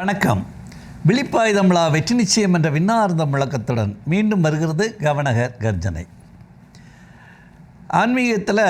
வணக்கம். விழிப்பாய் தமிழா வெற்றி நிச்சயம் என்ற விண்ணார்ந்த முழக்கத்துடன் மீண்டும் வருகிறது கவனகர் கர்ஜனை. ஆன்மீகத்தில்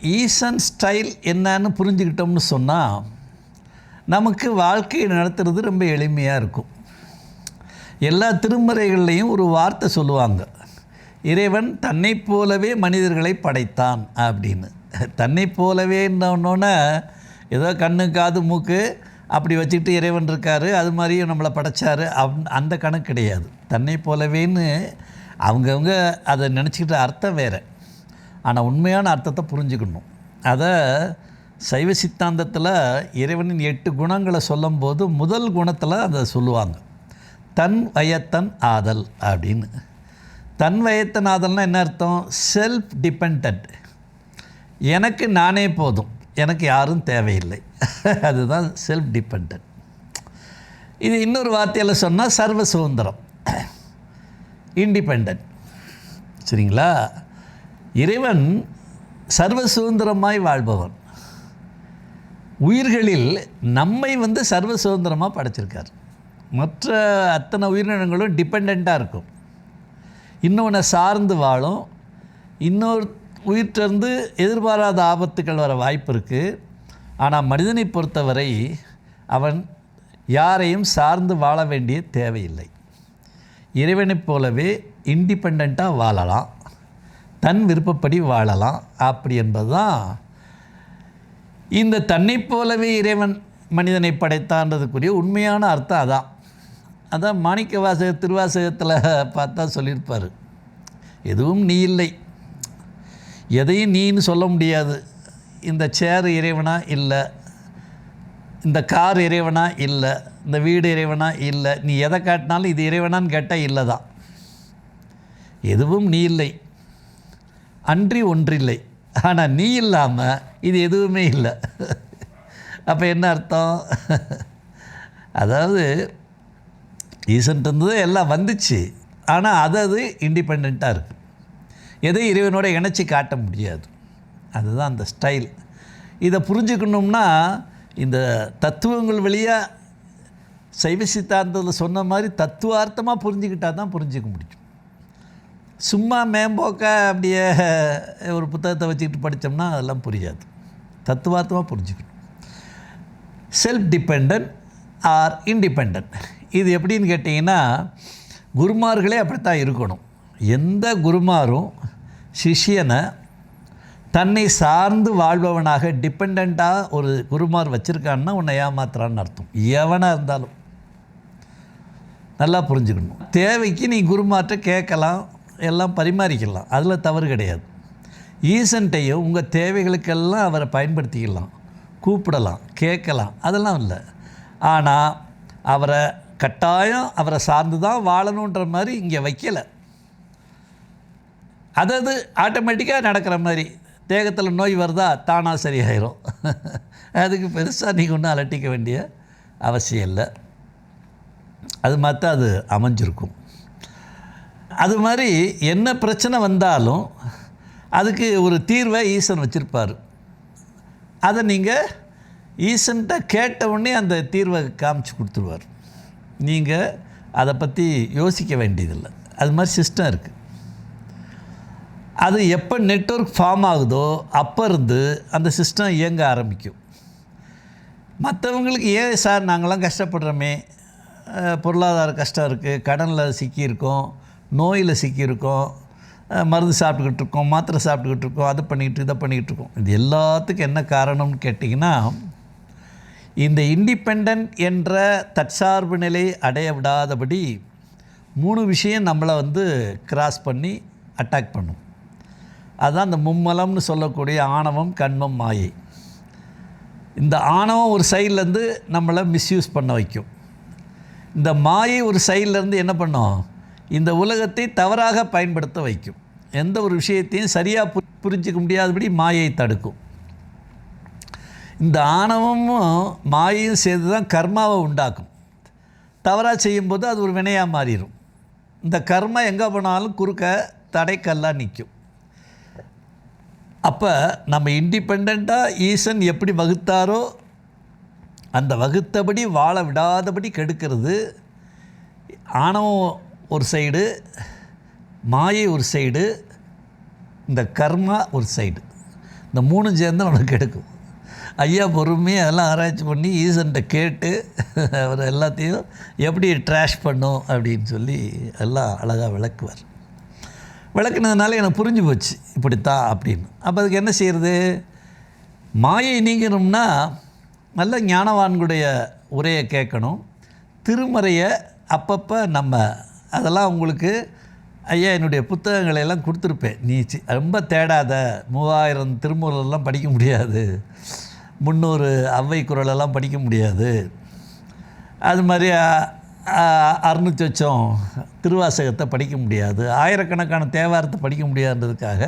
ஈசன் ஸ்டைல் என்னன்னு புரிஞ்சுக்கிட்டோம்னு சொன்னால் நமக்கு வாழ்க்கையை நடத்துறது ரொம்ப எளிமையாக இருக்கும். எல்லா திருமுறைகள்லையும் ஒரு வார்த்தை சொல்லுவாங்க. இறைவன் தன்னை போலவே மனிதர்களை படைத்தான் அப்படின்னு. தன்னை போலவே போலவேன்னொன்னே ஏதோ கண்ணு காது மூக்கு அப்படி வச்சுக்கிட்டு இறைவன் இருக்கார் அது மாதிரியும் நம்மளை படைச்சார். அவ் அந்த கணக்கு கிடையாது. தன்னை போலவேன்னு அவங்கவுங்க அதை நினச்சிக்கிட்ட அர்த்தம் வேறு. ஆனால் உண்மையான அர்த்தத்தை புரிஞ்சுக்கணும். அதை சைவ சித்தாந்தத்தில் இறைவனின் எட்டு குணங்களை சொல்லும்போது முதல் குணத்தில் அதை சொல்லுவாங்க. தன் வயத்தன் ஆதல் அப்படின்னு. தன் வயத்தன் ஆதல்னால் என்ன அர்த்தம்? செல்ஃப் டிபெண்ட் எனக்கு நானே போதும். எனக்கு யாரும் தேவையில்லை. அதுதான் செல்ஃப் டிபெண்ட் இது இன்னொரு வார்த்தையில் சொன்னால் சர்வ சுதந்திரம். இண்டிபெண்ட் சரிங்களா? இறைவன் சர்வ சுதந்திரமாய் வாழ்பவன். உயிர்களில் நம்மை வந்து சர்வ சுதந்திரமாக படைச்சிருக்கார். மற்ற அத்தனை உயிரினங்களும் டிபெண்ட்டாக இருக்கும். இன்னொன்று சார்ந்து வாழும். இன்னொரு உயிர்த்தேர்ந்து எதிர்பாராத ஆபத்துக்கள் வர வாய்ப்பு இருக்குது ஆனால் மனிதனை பொறுத்தவரை அவன் யாரையும் சார்ந்து வாழ வேண்டிய தேவையில்லை. இறைவனைப் போலவே இண்டிபெண்ட்டாக வாழலாம். தன் விருப்பப்படி வாழலாம். அப்படி என்பது தான் இந்த தன்னைப் போலவே இறைவன் மனிதனை படைத்தான்றதுக்குரிய உண்மையான அர்த்தம் அதான். அதான் மாணிக்க வாசக திருவாசகத்தில் பார்த்தா சொல்லியிருப்பார். எதுவும் நீ இல்லை. எதையும் நீன்னு சொல்ல முடியாது. இந்த சேர் இறைவனா இல்லை இந்த கார் இறைவனா இல்லை இந்த வீடு இறைவனா இல்லை நீ எதை காட்டினாலும் இது இறைவனான்னு கேட்டால் இல்லை தான் எதுவும் நீ இல்லை. அன்றி ஒன்றில்லை. ஆனால் நீ இல்லாமல் இது எதுவுமே இல்லை. அப்போ என்ன அர்த்தம்? அதாவது ஈசன்ட்டு எல்லாம் வந்துச்சு. ஆனால் அது அது இண்டிபெண்ட்டாக இருக்குது எதையும் இறைவனோட இணைச்சி காட்ட முடியாது. அதுதான் அந்த ஸ்டைல். இதை புரிஞ்சுக்கணும்னா இந்த தத்துவங்கள் வழியாக சைவ சித்தாந்தத்தில் சொன்ன மாதிரி தத்துவார்த்தமாக புரிஞ்சுக்கிட்டால் தான் புரிஞ்சிக்க முடியும். சும்மா மேம்போக்க அப்படியே ஒரு புத்தகத்தை வச்சுக்கிட்டு படித்தோம்னா அதெல்லாம் புரியாது. தத்துவார்த்தமாக புரிஞ்சுக்கணும். செல்ஃப் டிபெண்ட் ஆர் இண்டிபெண்ட் இது எப்படின்னு கேட்டிங்கன்னா குருமார்களே அப்படித்தான் இருக்கணும். எந்த குருமாரும் சிஷியனை தன்னை சார்ந்து வாழ்பவனாக டிபெண்ட்டாக ஒரு குருமார் வச்சுருக்கான்னா உன்னை ஏமாத்துறான்னு அர்த்தம். எவனாக இருந்தாலும். நல்லா புரிஞ்சுக்கணும். தேவைக்கு நீ குருமார்ட்ட கேட்கலாம் எல்லாம் பரிமாறிக்கலாம். அதில் தவறு கிடையாது. ஈசன்ட்டையும் உங்கள் தேவைகளுக்கெல்லாம் அவரை பயன்படுத்திக்கலாம். கூப்பிடலாம் கேட்கலாம் அதெல்லாம் இல்லை. ஆனால் அவரை கட்டாயம் அவரை சார்ந்து தான் வாழணுன்ற மாதிரி இங்கே வைக்கலை. அதாவது ஆட்டோமேட்டிக்காக நடக்கிற மாதிரி. தேகத்தில் நோய் வருதா தானாக சரியாயிரும். அதுக்கு பெருசாக நீங்கள் ஒன்றும் அலட்டிக்க வேண்டிய அவசியம் இல்லை. அது மாதிரி அது அமைஞ்சிருக்கும். அது மாதிரி என்ன பிரச்சனை வந்தாலும் அதுக்கு ஒரு தீர்வை ஈசன் வச்சுருப்பார். அதை நீங்கள் ஈசன்ட்ட கேட்ட உடனே அந்த தீர்வை காமிச்சு கொடுத்துருவார். நீங்கள் அதை பற்றி யோசிக்க வேண்டியதில்லை. அது மாதிரி சிஸ்டம் இருக்குது அது எப்போ நெட்ஒர்க் ஃபார்ம் ஆகுதோ அப்போ இருந்து அந்த சிஸ்டம் இயங்க ஆரம்பிக்கும். மற்றவங்களுக்கு ஏன் சார் நாங்களாம் கஷ்டப்படுறோமே. பொருளாதார கஷ்டம் இருக்குது கடனில் சிக்கியிருக்கோம். நோயில் சிக்கியிருக்கோம். மருந்து சாப்பிட்டுக்கிட்டு இருக்கோம். மாத்திரை சாப்பிட்டுக்கிட்டு இருக்கோம். அது பண்ணிக்கிட்டு இதை பண்ணிக்கிட்டு இருக்கோம். இது எல்லாத்துக்கும் என்ன காரணம்னு கேட்டிங்கன்னா இந்த இண்டிபெண்ட் என்ற தற்சார்பு நிலை அடைய விடாதபடி மூணு விஷயம் நம்மளை வந்து கிராஸ் பண்ணி அட்டாக் பண்ணும். அதுதான் இந்த மும்மலம்னு சொல்லக்கூடிய ஆணவம் கண்மம் மாயை. இந்த ஆணவம் ஒரு சைட்லேருந்து நம்மளை மிஸ்யூஸ் பண்ண வைக்கும். இந்த மாயை ஒரு சைட்லேருந்து என்ன பண்ணும்? இந்த உலகத்தை தவறாக பயன்படுத்த வைக்கும். எந்த ஒரு விஷயத்தையும் சரியாக பு புரிஞ்சிக்க முடியாதபடி மாயை தடுக்கும். இந்த ஆணவமும் மாயையும் சேர்ந்து தான் கர்மாவை உண்டாக்கும். தவறாக செய்யும்போது அது ஒரு வினையாக மாறிடும் இந்த கர்மா எங்கே போனாலும் குறுக்க தடைக்கல்லாக நிற்கும் அப்போ நம்ம இண்டிபெண்ட்டாக ஈசன் எப்படி வகுத்தாரோ அந்த வகுத்தபடி வாழ விடாதபடி கெடுக்கிறது. ஆணவம் ஒரு சைடு மாயை ஒரு சைடு இந்த கர்மா ஒரு சைடு. இந்த மூணும் சேர்ந்து நம்மளுக்கு கெடுக்கும். ஐயா பொறுமையாக அதெல்லாம் ஆராய்ச்சி பண்ணி ஈசன்ட்ட கேட்டு அவர் எல்லாத்தையும் எப்படி ட்ராஷ் பண்ணும் அப்படின்னு சொல்லி எல்லாம் அழகாக விளக்குவார். விளக்குனதுனால எனக்கு புரிஞ்சு போச்சு இப்படித்தான் அப்படின்னு. அப்போ அதுக்கு என்ன செய்கிறது மாயை நீங்கணும்னா நல்ல ஞானவான்களுடைய உரையை கேட்கணும். திருமறையை அப்பப்போ நம்ம அதெல்லாம் உங்களுக்கு ஐயா என்னுடைய புத்தகங்களை எல்லாம் கொடுத்துருப்பேன். நீ ரொம்ப தேடாத. மூவாயிரம் திருமுறைலாம் படிக்க முடியாது. முந்நூறு அவ்வை குரலெல்லாம் படிக்க முடியாது. அது மாதிரி அறுநூற்றி வச்சம். திருவாசகத்தை படிக்க முடியாது. ஆயிரக்கணக்கான தேவாரத்தை படிக்க முடியாதுன்றதுக்காக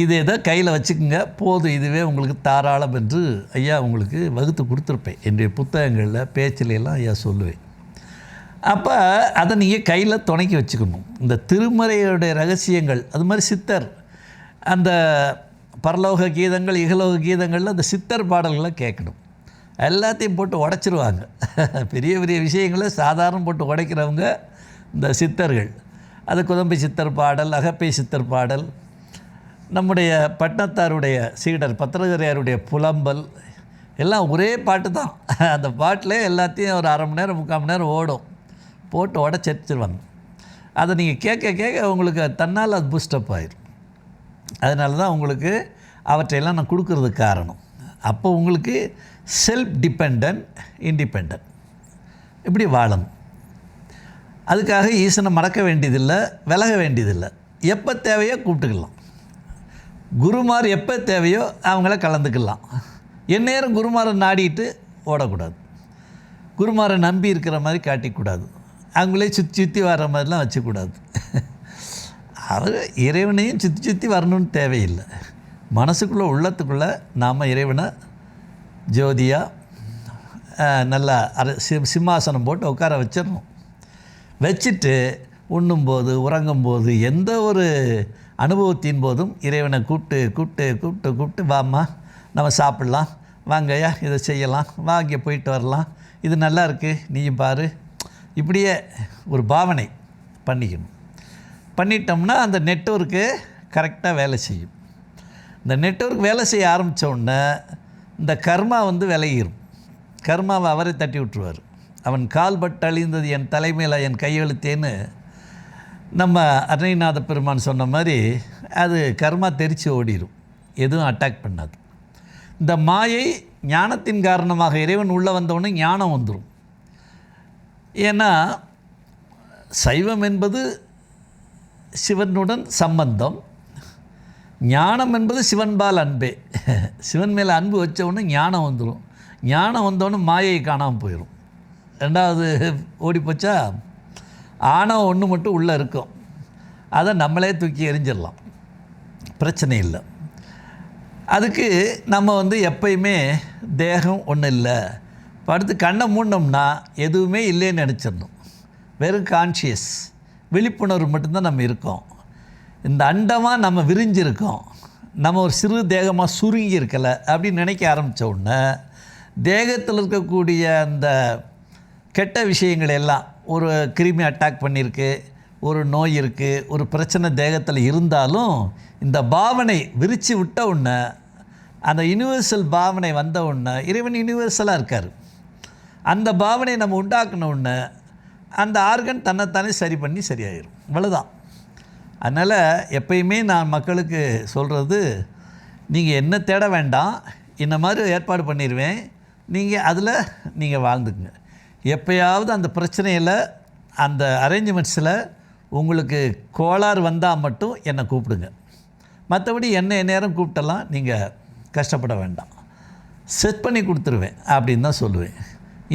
இது இதை கையில் வச்சுக்கோங்க. போதும் இதுவே உங்களுக்கு தாராளம் என்று ஐயா உங்களுக்கு வகுத்து கொடுத்துருப்பேன். என்னுடைய புத்தகங்களில் பேச்சில எல்லாம் ஐயா சொல்லுவேன். அப்போ அதை நீங்கள் கையில் துணைக்கி வச்சுக்கணும். இந்த திருமறையுடைய ரகசியங்கள் அது மாதிரி சித்தர் அந்த பரலோக கீதங்கள் இகலோக கீதங்களில் அந்த சித்தர் பாடல்களை கேட்கணும். எல்லாத்தையும் போட்டு உடைச்சிருவாங்க. பெரிய பெரிய விஷயங்களை சாதாரண போட்டு உடைக்கிறவங்க இந்த சித்தர்கள். அது குதம்பை சித்தர் பாடல் அகப்பை சித்தர் பாடல். நம்முடைய பட்னத்தாருடைய சீடர் பத்திரகரையாருடைய புலம்பல் எல்லாம் ஒரே பாட்டு தான். அந்த பாட்டில் எல்லாத்தையும் ஒரு அரை மணி நேரம் முக்கால் மணி நேரம் ஓடும். போட்டு உடச்சரிச்சிருவாங்க அதை நீங்கள் கேட்க கேட்க உங்களுக்கு தன்னால் அது பூஸ்டப் ஆயிரும். அதனால தான் உங்களுக்கு அவற்றையெல்லாம் நான் கொடுக்கறதுக்கு காரணம். அப்போ உங்களுக்கு செல்ஃப் டிபெண்ட் இண்டிபெண்ட் இப்படி வாழணும் அதுக்காக ஈசனை மறக்க வேண்டியதில்லை விலக வேண்டியதில்லை. எப்போ தேவையோ கூப்பிட்டுக்கலாம். குருமார் எப்போ தேவையோ அவங்கள கலந்துக்கலாம். எந்நேரம் குருமாரை நாடிட்டு ஓடக்கூடாது. குருமாரை நம்பி இருக்கிற மாதிரி காட்டிக்கூடாது. அவங்களே சுற்றி சுற்றி வர்ற மாதிரிலாம் வச்சுக்கூடாது. அவர் இறைவனையும் சுற்றி சுற்றி வரணும்னு தேவையில்லை. மனசுக்குள்ளே உள்ளத்துக்குள்ளே நாம் இறைவனை ஜோதியாக நல்லா அர சி சிம்மாசனம் போட்டு உட்கார வச்சிடணும். வச்சுட்டு உண்ணும்போது உறங்கும்போது எந்த ஒரு அனுபவத்தின் போதும் இறைவனை கூப்பிட்டு கூப்பிட்டு கூப்பிட்டு கூப்பிட்டு வாம்மா நம்ம சாப்பிட்லாம். வாங்கய்யா இதை செய்யலாம். வா இங்கே போயிட்டு வரலாம். இது நல்லா இருக்குது நீயும் பாரு. இப்படியே ஒரு பாவனை பண்ணிக்கணும். பண்ணிட்டோம்னா அந்த நெட்ஒர்க்கு கரெக்டாக வேலை செய்யும். இந்த நெட்ஒர்க் வேலை செய்ய ஆரம்பித்த உடனே இந்த கர்மா வந்து விலகிரும். கர்மாவை அவரை தட்டி விட்டுருவார். அவன் கால்பட்டு அழிந்தது என் தலைமையில் என் கையெழுத்தேன்னு நம்ம அருணைநாத பெருமான் சொன்ன மாதிரி அது கர்மா தெரித்து ஓடிடும் எதுவும் அட்டாக் பண்ணாது. இந்த மாயை ஞானத்தின் காரணமாக இறைவன் உள்ளே வந்தவுடனே ஞானம் வந்துடும் ஏன்னா சைவம் என்பது சிவனுடன் சம்பந்தம். ஞானம் என்பது சிவன்பால் அன்பே. சிவன் மேலே அன்பு வச்ச ஞானம் வந்துடும் ஞானம் வந்தோடனே மாயை காணாமல் போயிடும் ரெண்டாவது ஓடிப்போச்சா போச்சா? ஆணவம் ஒன்று மட்டும் உள்ளே இருக்கும். அதை நம்மளே தூக்கி எரிஞ்சிடலாம் பிரச்சனை இல்லை. அதுக்கு நம்ம வந்து எப்பயுமே தேகம் ஒன்றும் இல்லை. படுத்து கண்ணை மூடினோம்னா எதுவுமே இல்லைன்னு நினச்சிடணும். வெறும் கான்ஷியஸ் விழிப்புணர்வு மட்டும்தான் நம்ம இருக்கோம். இந்த அண்டமாக நம்ம விரிஞ்சிருக்கோம். நம்ம ஒரு சிறு தேகமாக சுருங்கி இருக்கலை அப்படின்னு நினைக்க ஆரம்பித்த உடனே தேகத்தில் இருக்கக்கூடிய அந்த கெட்ட விஷயங்கள் எல்லாம் ஒரு கிருமி அட்டாக் பண்ணியிருக்கு ஒரு நோய் இருக்குது ஒரு பிரச்சனை தேகத்தில் இருந்தாலும் இந்த பாவனை விரித்து விட்ட உடனே அந்த யுனிவர்சல் பாவனை வந்த உடனே இறைவன் யுனிவர்சலாக இருக்கார். அந்த பாவனை நம்ம உண்டாக்குன உடனே அந்த ஆர்கன் தன்னைத்தானே சரி பண்ணி சரியாயிடும் இவ்வளோதான் அதனால் எப்பயுமே நான் மக்களுக்கு சொல்கிறது நீங்கள் என்ன தேட வேண்டாம் இந்த மாதிரி ஏற்பாடு பண்ணிடுவேன் நீங்கள் அதில் நீங்கள் வாழ்ந்துக்குங்க. எப்பயாவது அந்த பிரச்சனையில் அந்த அரேஞ்ச்மெண்ட்ஸில் உங்களுக்கு கோளாறு வந்தால் மட்டும் என்னை கூப்பிடுங்க. மற்றபடி என்ன நேரம் கூப்பிட்டலாம் நீங்கள் கஷ்டப்பட வேண்டாம். செட் பண்ணி கொடுத்துருவேன் அப்படின்னு தான் சொல்லுவேன்.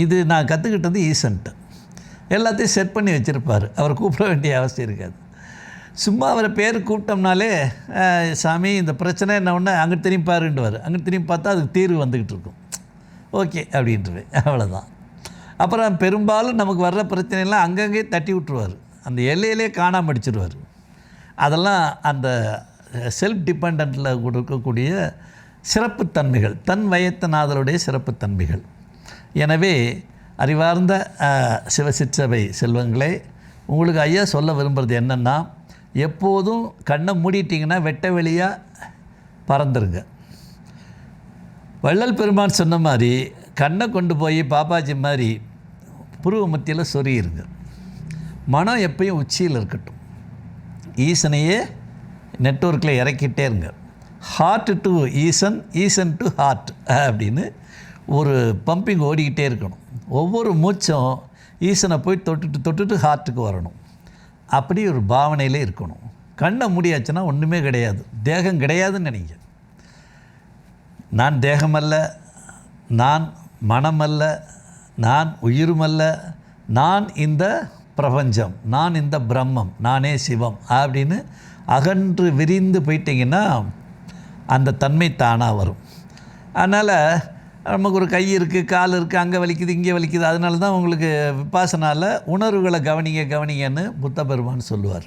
இது நான் கற்றுக்கிட்டது ஈசன்ட்டு. எல்லாத்தையும் செட் பண்ணி வச்சுருப்பார். அவர் கூப்பிட வேண்டிய அவசியம் இருக்காது. சும்மா அவரை பேர் கூப்பிட்டோம்னாலே சாமி இந்த பிரச்சனை என்ன ஒன்று அங்கே திரும்பி பாருன்றவர் அங்கே திரும்பி பார்த்தா அதுக்கு தீர்வு வந்துக்கிட்டு இருக்கும். ஓகே அப்படின்ட்டுருவேன் அவ்வளோதான் அப்புறம் பெரும்பாலும் நமக்கு வர்ற பிரச்சனையெல்லாம் அங்கங்கே தட்டி விட்டுருவார். அந்த எல்லையிலே காணாம அடிச்சிருவார். அதெல்லாம் அந்த செல்ஃப் டிபெண்டில் கொடுக்கக்கூடிய சிறப்புத்தன்மைகள் தன் வயத்தநாதருடைய சிறப்புத்தன்மைகள். எனவே அறிவார்ந்த சிவசிச்சபை சிவசிற்றவை செல்வங்களே உங்களுக்கு ஐயா சொல்ல விரும்புகிறது என்னென்னா எப்போதும் கண்ணை மூடிட்டிங்கன்னா வெட்ட வெளியாக பறந்துருங்க. வள்ளல் பெருமான் சொன்ன மாதிரி கண்ணை கொண்டு போய் பாப்பாஜி மாதிரி புருவ மத்தியில் சொருகிருங்க. மனம் எப்பயும் உச்சியில் இருக்கட்டும். ஈசனையே நெட்வொர்க்கில் இறக்கிட்டே இருங்க. Heart to Eesan Eesan to heart அப்படின்னு ஒரு பம்பிங் ஓடிக்கிட்டே இருக்கணும். ஒவ்வொரு மூச்சும் ஈசனை போய் தொட்டுட்டு தொட்டுட்டு ஹார்ட்டுக்கு வரணும். அப்படி ஒரு பாவனையிலே இருக்கணும். கண்ணை மூடியாச்சுன்னா ஒன்றுமே கிடையாது. தேகம் கிடையாதுன்னு நினைங்க. நான் தேகமல்ல நான் மனமல்ல நான் உயிருமல்ல நான் இந்த பிரபஞ்சம் நான் இந்த பிரம்மம் நானே சிவம் அப்படின்னு அகன்று விரிந்து போயிட்டீங்கன்னா அந்த தன்மை தானாக வரும். அதனால் நமக்கு ஒரு கை இருக்குது கால் இருக்குது அங்கே வலிக்குது இங்கே வலிக்குது. அதனால தான் உங்களுக்கு விபாசனால உணர்வுகளை கவனிங்க கவனிங்கன்னு புத்த பெருமான் சொல்லுவார்.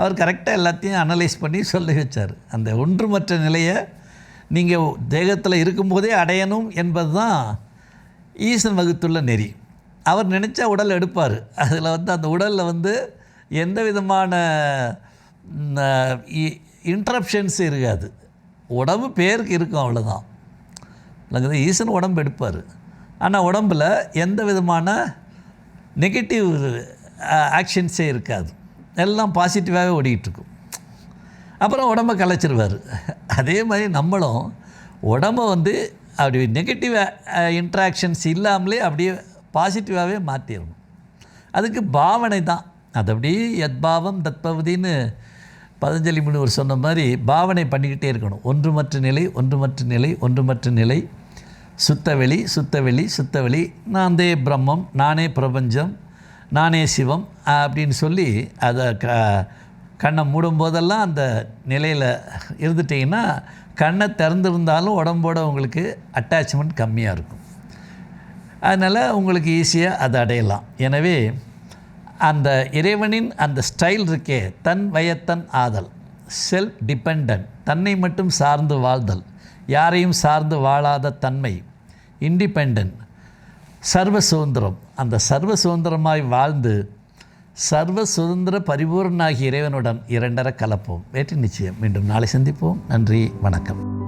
அவர் கரெக்டாக எல்லாத்தையும் அனலைஸ் பண்ணி சொல்லி வச்சார். அந்த ஒன்றுமற்ற நிலையை நீங்கள் தேகத்தில் இருக்கும்போதே அடையணும் என்பது தான் ஈசன் வகுத்துள்ள நெறி. அவர் நினச்சா உடல் எடுப்பார். அதில் வந்து அந்த உடலில் வந்து எந்த விதமான இன்ட்ரப்ஷன்ஸ் இருக்காது. உடம்பு பேருக்கு இருக்கும் அவ்வளோதான் இல்லைங்க ஈசன் உடம்பு எடுப்பார். ஆனால் உடம்பில் எந்த விதமான நெகட்டிவ் ஆக்ஷன்ஸே இருக்காது. எல்லாம் பாசிட்டிவாகவே ஓடிக்கிட்டுருக்கும். அப்புறம் உடம்பை கலைச்சிருவார். அதே மாதிரி நம்மளும் உடம்பை வந்து அப்படி நெகட்டிவ் இன்ட்ராக்ஷன்ஸ் இல்லாமலே அப்படியே பாசிட்டிவாகவே மாற்றிடணும் அதுக்கு பாவனை தான் அது அப்படியே எத்பாவம் தத்பவதின்னு பதஞ்சலி முனிவர் சொன்ன மாதிரி பாவனை பண்ணிக்கிட்டே இருக்கணும். ஒன்றுமற்ற நிலை ஒன்றுமற்ற நிலை ஒன்றுமற்ற நிலை. சுத்தவெளி சுத்தவெளி சுத்தவெளி நான் தே பிரம்மம் நானே பிரபஞ்சம் நானே சிவம் அப்படின்னு சொல்லி அதை க கண்ணை மூடும் போதெல்லாம் அந்த நிலையில் இருந்துட்டிங்கன்னா கண்ணை திறந்துருந்தாலும் உடம்போட உங்களுக்கு அட்டாச்மெண்ட் கம்மியாக இருக்கும். அதனால் உங்களுக்கு ஈஸியாக அதை அடையலாம். எனவே அந்த இறைவனின் அந்த ஸ்டைல் இருக்கே தன் வயத்தன் ஆதல். செல்ஃப் டிபெண்ட் தன்னை மட்டும் சார்ந்து வாழ்தல் யாரையும் சார்ந்து வாழாத தன்மை. இண்டிபெண்ட் சர்வ சுதந்திரம் அந்த சர்வ சுதந்திரமாய் வாழ்ந்து சர்வ சுதந்திர பரிபூர்ணாகிய இறைவனுடன் இரண்டர கலப்போம். வேற்றி நிச்சயம். மீண்டும் நாளை சந்திப்போம். நன்றி வணக்கம்.